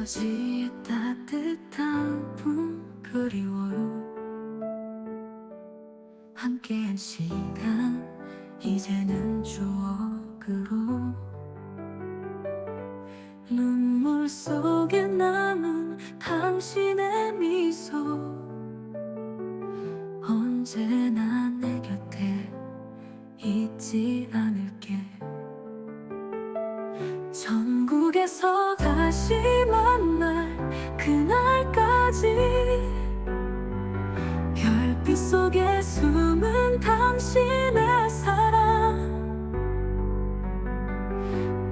아버지의 따뜻한 품 그리워요 함께한 시간 이제는 추억으로 눈물 속에 남은 당신의 미소 언제나 내 곁에 잊지 않을게. 전국에서 다시 그날까지. 별빛 속에 숨은 당신의 사랑.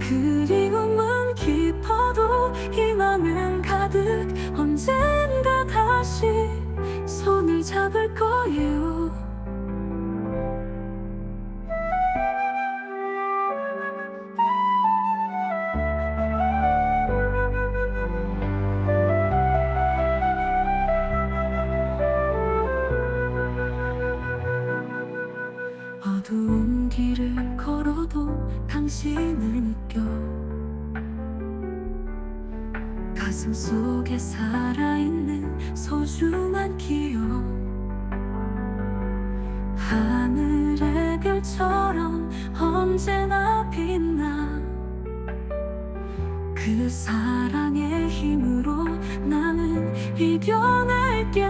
그리움은 깊어도 희망은 가득. 언젠가 다시 손을 잡을 거예요 당신을 느껴 가슴 속에 살아있는 소중한 기억 하늘의 별처럼 언제나 빛나 그 사랑의 힘으로 나는 이겨낼게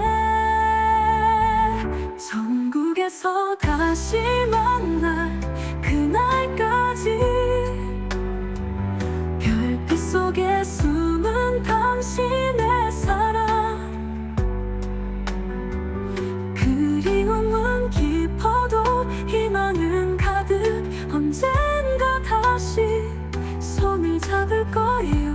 전국에서 다시 만날 속에 숨은 당신의 사랑. 그리움은 깊어도 희망은 가득. 언젠가 다시 손을 잡을 거예요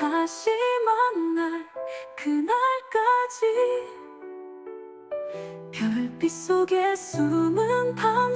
다시 만날 그날까지. 별빛 속에 숨은 사랑